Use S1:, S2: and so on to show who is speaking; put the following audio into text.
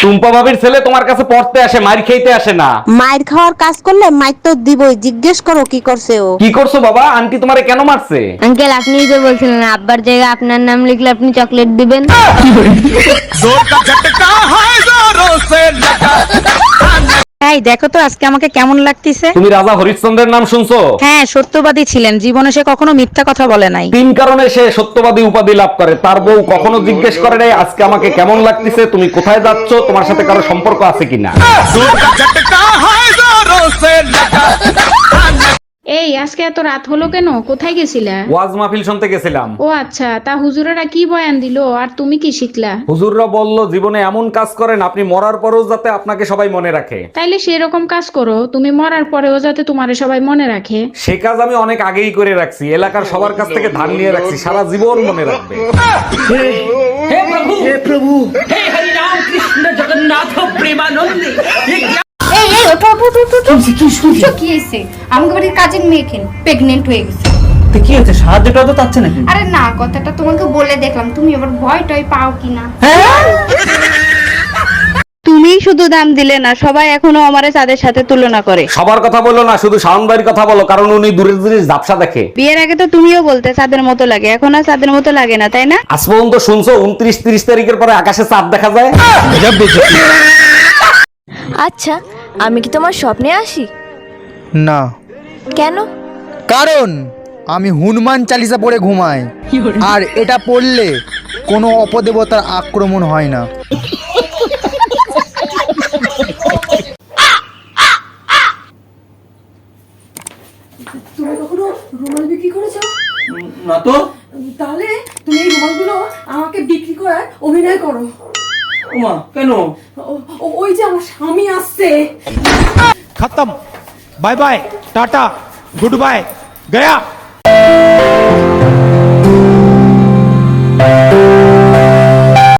S1: টুম্পা ভাবির ছেলে তোমার কাছে পড়তে আসে মার খেতে আসে না।
S2: মায়ের খাওয়ার কাজ করলে মায়ের তো দিবই জিজ্ঞেস করো কি করছে ও।
S1: কি করছ বাবা? আন্টি তোমারে কেন মারছে?
S3: আঙ্কেল আপনি যে বলছিলেন আব্বার জায়গায় আপনার নাম লিখলে আপনি চকলেট দিবেন।
S4: এই দেখো তো আজকে আমাকে কেমন লাগতেছে।
S1: তুমি রাজা হরিশ্চন্দ্রের নাম শুনছো?
S4: হ্যাঁ সত্যবাদী ছিলেন জীবনে সে কখনো মিথ্যা কথা বলে নাই।
S1: তিন কারণে সে সত্যবাদী উপাধি লাভ করে। তার বউ কখনো জিজ্ঞেস করে নাই আজকে আমাকে কেমন লাগতেছে তুমি কোথায় যাচ্ছ তোমার সাথে কারও সম্পর্ক আছে কিনা?
S5: আজকে এত রাত হলো কেন? কোথায় গেছিলা?
S1: ওয়াজ মাহফিল শুনতে গেছিলাম।
S5: ও আচ্ছা তা হুজুরেরা কি বয়ান দিলো? আর তুমি কি শিখলা?
S1: হুজুররা বলল জীবনে এমন কাজ করেন আপনি মরার পরেও যাতে আপনাকে সবাই মনে রাখে।
S5: তাইলে সেরকম কাজ করো তুমি মরার পরেও যাতে তোমারে সবাই মনে রাখে।
S1: সে কাজ আমি অনেক আগেই করে রাখছি এলাকার সবার কাছ থেকে ধান নিয়ে রাখছি সারা জীবন মনে রাখবে।
S6: এই এই ওঠো কি শুনছো? কি হয়েছে আমাকে বাড়ির কাজের মেয়ে কেন? প্রেগনেন্ট হয়ে গেছে।
S7: কি হচ্ছে সাহায্যটা তো চাচ্ছে নাকি?
S6: আরে না কথাটা তোমাকে বলে দেখলাম। তুমি আবার ভয় টয় পাও কিনা?
S2: তুমি শুধু দাম দিলে না সবাই এখনও আমারে চাঁদের সাথে তুলনা করে।
S1: সবার কথা বলো না শুধু শাওন ভাইয়ের কথা বলো কারণ উনি দূরে দূরে ঝাপসা দেখে।
S2: বিয়ের আগে তো তুমিও বলতে চাঁদের মতো লাগে। এখন আর চাঁদের মতো লাগে না তাই না?
S1: আজ পর্যন্ত শুনছো উনত্রিশ তিরিশ তারিখের পরে আকাশে চাঁদ দেখা যায়?
S3: আচ্ছা আমি কি তোমার স্বপ্নে আসি?
S8: না।
S3: কেন?
S8: কারণ আমি হনুমান চালিসা পড়ে ঘুমাই। আর এটা পড়লে কোনো অপদেবতার আক্রমণ হয় না।
S9: তুমি কখনো রুমাল বিক্রি করেছ?
S7: না তো।
S9: তাহলে তুমি এই রুমালগুলো আমাকে বিক্রি করার অভিনয় করো।
S7: ওমা কেন?
S9: ওই যে আমার স্বামী আসছে।
S10: খতম। Bye bye tata good bye Gaya.